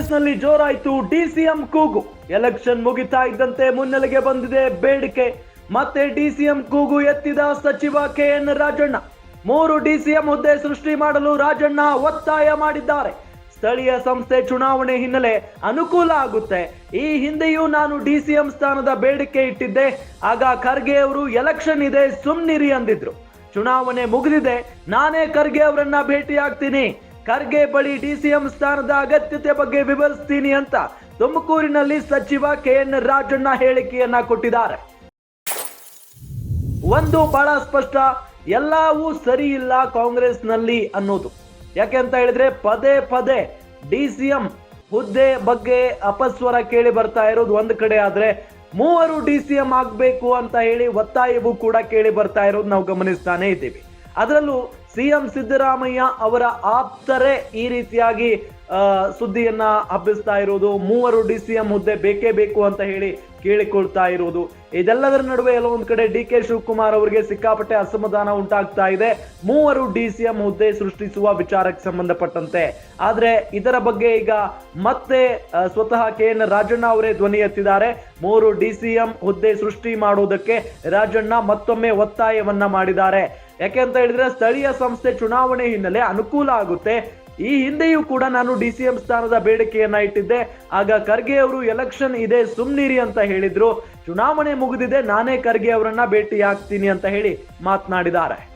ಕಾಂಗ್ರೆಸ್ನಲ್ಲಿ ಜೋರಾಯ್ತು. ಡಿಸಿಎಂ ಕೂಗು. ಎಲೆಕ್ಷನ್ ಮುಗಿತಾ ಇದ್ದಂತೆ ಮುನ್ನೆಲೆಗೆ ಬಂದಿದೆ ಬೇಡಿಕೆ. ಮತ್ತೆ ಡಿಸಿಎಂ ಕೂಗು ಎತ್ತಿದ ಸಚಿವ ಕೆ ಎನ್ ರಾಜಣ್ಣ. ಮೂರು ಡಿಸಿಎಂ ಹುದ್ದೆ ಸೃಷ್ಟಿ ಮಾಡಲು ರಾಜಣ್ಣ ಒತ್ತಾಯ ಮಾಡಿದ್ದಾರೆ. ಸ್ಥಳೀಯ ಸಂಸ್ಥೆ ಚುನಾವಣೆ ಹಿನ್ನೆಲೆ ಅನುಕೂಲ ಆಗುತ್ತೆ. ಈ ಹಿಂದೆಯೂ ನಾನು ಡಿಸಿಎಂ ಸ್ಥಾನದ ಬೇಡಿಕೆ ಇಟ್ಟಿದ್ದೆ. ಆಗ ಖರ್ಗೆ ಅವರು ಎಲೆಕ್ಷನ್ ಇದೆ ಸುಮ್ನಿರಿ ಅಂದಿದ್ರು. ಚುನಾವಣೆ ಮುಗಿದಿದೆ. ನಾನೇ ಖರ್ಗೆ ಅವರನ್ನ ಭೇಟಿ ಆಗ್ತೀನಿ ಖರ್ಗೆ ಬಳಿ ಡಿಸಿಎಂ ಸ್ಥಾನದ ಅಗತ್ಯತೆ ಬಗ್ಗೆ ವಿವರಿಸ್ತೀನಿ ಅಂತ ತುಮಕೂರಿನಲ್ಲಿ ಸಚಿವ ಕೆ ಎನ್ ರಾಜಣ್ಣ ಹೇಳಿಕೆಯನ್ನ ಕೊಟ್ಟಿದ್ದಾರೆ. ಒಂದು ಬಹಳ ಸ್ಪಷ್ಟ, ಎಲ್ಲವೂ ಸರಿ ಇಲ್ಲ ಕಾಂಗ್ರೆಸ್ನಲ್ಲಿ ಅನ್ನೋದು. ಯಾಕೆ ಅಂತ ಹೇಳಿದ್ರೆ ಪದೇ ಪದೇ ಡಿ ಸಿ ಎಂ ಹುದ್ದೆ ಬಗ್ಗೆ ಅಪಸ್ವರ ಕೇಳಿ ಬರ್ತಾ ಇರೋದು ಒಂದು ಕಡೆ ಆದ್ರೆ ಮೂವರು ಡಿ ಸಿ ಎಂ ಆಗ್ಬೇಕು ಅಂತ ಹೇಳಿ ಒತ್ತಾಯವೂ ಕೂಡ ಕೇಳಿ ಬರ್ತಾ ಇರೋದು ನಾವು ಗಮನಿಸ್ತಾನೆ ಇದ್ದೀವಿ. ಅದರಲ್ಲೂ ಸಿಎಂ ಸಿದ್ದರಾಮಯ್ಯ ಅವರ ಆಪ್ತರೇ ಈ ರೀತಿಯಾಗಿ ಸುದ್ದಿಯನ್ನ ಹಬ್ಬಿಸ್ತಾ ಇರೋದು, ಮೂವರು ಡಿ ಸಿ ಎಂ ಹುದ್ದೆ ಬೇಕೇ ಬೇಕು ಅಂತ ಹೇಳಿ ಕೇಳಿಕೊಳ್ತಾ ಇರೋದು. ಇದೆಲ್ಲದರ ನಡುವೆ ಕೆಲವೊಂದು ಕಡೆ ಡಿ ಕೆ ಶಿವಕುಮಾರ್ ಅವರಿಗೆ ಸಿಕ್ಕಾಪಟ್ಟೆ ಅಸಮಾಧಾನ ಉಂಟಾಗ್ತಾ ಇದೆ. ಮೂವರು ಡಿ ಸಿ ಎಂ ಹುದ್ದೆ ಸೃಷ್ಟಿಸುವ ವಿಚಾರಕ್ಕೆ ಸಂಬಂಧಪಟ್ಟಂತೆ. ಆದ್ರೆ ಇದರ ಬಗ್ಗೆ ಈಗ ಮತ್ತೆ ಸ್ವತಃ ಕೆ ಎನ್ ರಾಜಣ್ಣ ಅವರೇ ಧ್ವನಿ ಎತ್ತಿದ್ದಾರೆ. ಮೂರು ಡಿ ಸಿ ಎಂ ಹುದ್ದೆ ಸೃಷ್ಟಿ ಮಾಡುವುದಕ್ಕೆ ರಾಜಣ್ಣ ಮತ್ತೊಮ್ಮೆ ಒತ್ತಾಯವನ್ನ ಮಾಡಿದ್ದಾರೆ. ಯಾಕೆ ಅಂತ ಹೇಳಿದ್ರೆ ಸ್ಥಳೀಯ ಸಂಸ್ಥೆ ಚುನಾವಣೆ ಹಿನ್ನೆಲೆ ಅನುಕೂಲ ಆಗುತ್ತೆ. ಈ ಹಿಂದೆಯೂ ಕೂಡ ನಾನು ಡಿ ಸಿ ಎಂ ಸ್ಥಾನದ ಬೇಡಿಕೆಯನ್ನ ಇಟ್ಟಿದ್ದೆ. ಆಗ ಖರ್ಗೆ ಅವರು ಎಲೆಕ್ಷನ್ ಇದೆ, ಸುಮ್ನಿರಿ ಅಂತ ಹೇಳಿದ್ರು. ಚುನಾವಣೆ ಮುಗಿದಿದೆ, ನಾನೇ ಖರ್ಗೆ ಅವರನ್ನ ಭೇಟಿ ಆಗ್ತೀನಿ ಅಂತ ಹೇಳಿ ಮಾತನಾಡಿದ್ದಾರೆ.